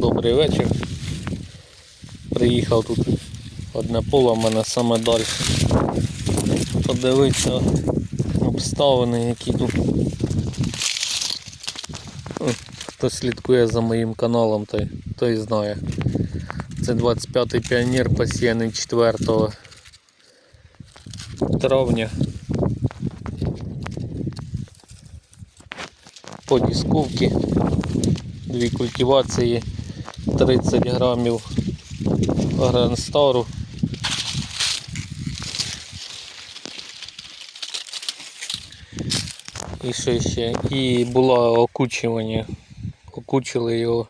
Добрий вечір. Приїхав тут одне поле в мене саме далі. Подивитися обставини, які тут. Ну, Хто слідкує за моїм каналом, той, той знає. Це 25-й піонер посіяний 4 травня. По дісковці. Дві культивації 30 грамів Грандстару. І що ще? І було окучування. Окучили його,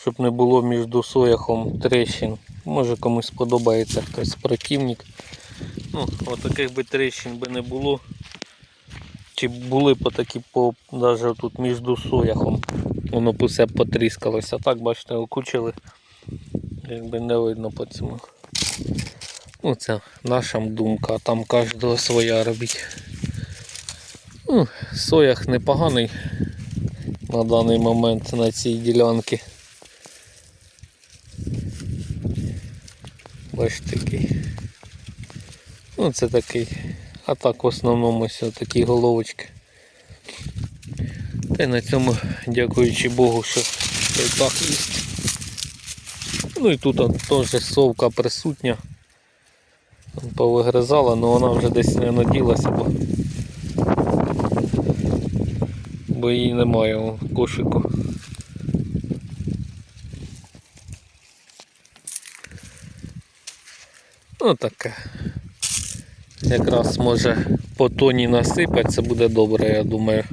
щоб не було між сояхом трещин. Може комусь сподобається хтось противник. Ну, от би трещин би не було. Чи були б такі по навіть тут між сояхом. Воно усе потріскалося. Так, бачите, окучили. Якби не видно по цьому. Ну, це наша думка, там кожного своя робить. Ну, соях непоганий на даний момент на цій ділянці. Бачите такий. Ну це такий. А так в основному ось такі головочки. Та й на цьому, дякуючи Богу, що той так є. Ну і тут теж совка присутня. Повигризала, але вона вже десь не наділася, бо, бо її немає в кошику. Ну таке. Якраз може по тоні насипати, це буде добре, я думаю.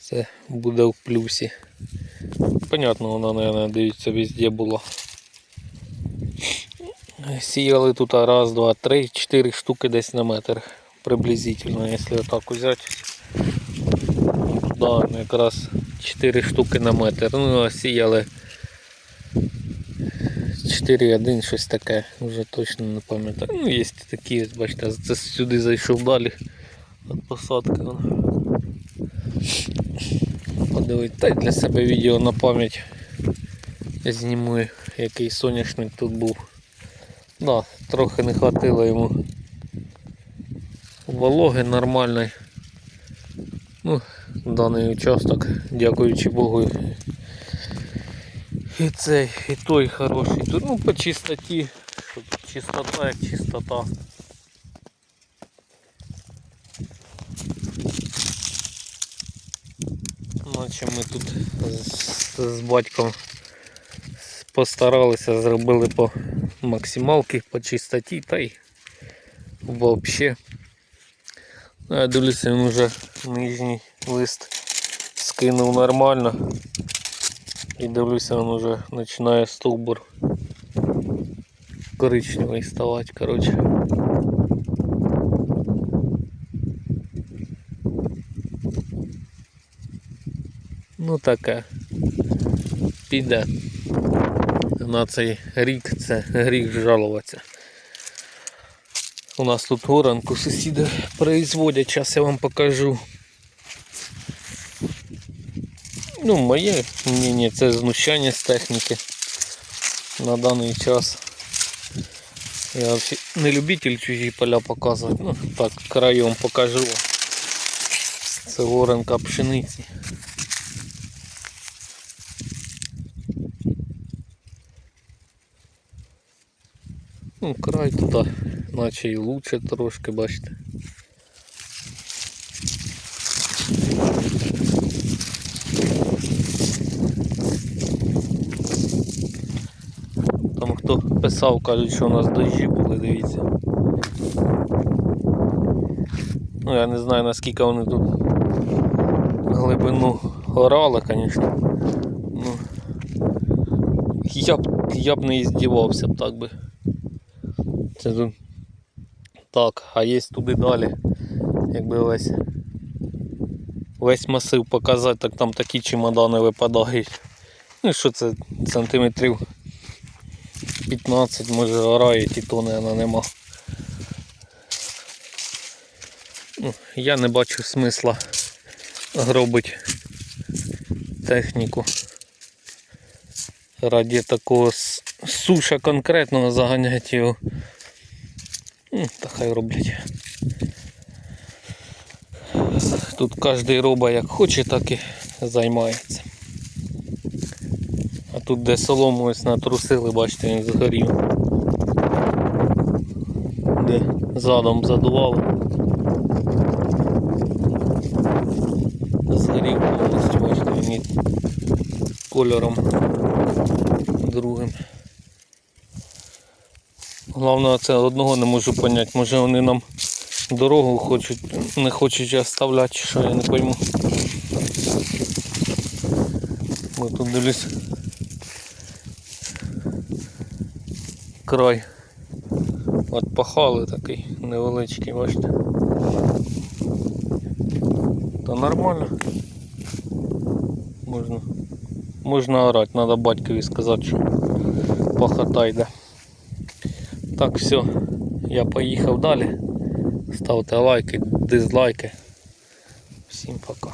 Це буде в плюсі. Понятно, вона, мабуть, дивіться, везде була. Сіяли тут раз, два, три, чотири штуки десь на метр. Приблизительно, якщо так взяти. Да, якраз 4 штуки на метр. Ну, сіяли 4-1, щось таке, вже точно не пам'ятаю. Ну, є такі, бачите, це сюди зайшов далі від посадки. вон. Та й для себе відео на пам'ять зніму, який соняшник тут був. Да, трохи не хватило йому вологи нормальної. Ну, даний участок, дякуючи Богу. І цей, і той хороший. Тут ну по чистоті, що тут чистота як чистота. Наче ми тут з, з батьком постаралися, зробили по максималки, по чистоті та й взагалі. Ну, я дивлюся, він вже нижній лист скинув нормально. І дивлюся, він вже починає стовбур коричневий ставати, коротше. Ну таке. Піде. На цей рік це гріх жалуватися. У нас тут горанку сусіди производять, зараз я вам покажу. Ну, моє мнение, це знущання з техніки на даний час. Я не любитель чужі поля показувати. Ну так, краєм покажу. Це воронка пшениці. Ну, край тут, наче і лучше трошки, бачите. Хто писав, кажуть, що у нас дощі були, дивіться. Ну я не знаю наскільки вони тут глибину орали, звісно. Ну, я б, я б не здівався б так би. Це тут так, а є туди далі. Якби весь весь масив показати, так там такі чемодани випадають. Ну що це сантиметрів 15 може грають і то наверное, нема. Ну, я не бачу смисла гробити техніку. раді такого суша конкретного заганяти його. Та хай роблять. Тут кожен робить як хоче, так і займається. А тут де солому ось натрусили, бачите, він згорів. Де задом задувало. Згорів повністю, бачите, він кольором другим. Головне, це одного не можу поняти. Може вони нам дорогу хочуть, не хочуть оставляти, що я не пойму. Бо тут дивлюсь. Край. От пахали такий невеличкий, бачите. Та нормально. Можна. Можна орати, треба батькові сказати, що пахота йде. Так, все, я поїхав далі. Ставте лайки, дизлайки. Всім пока.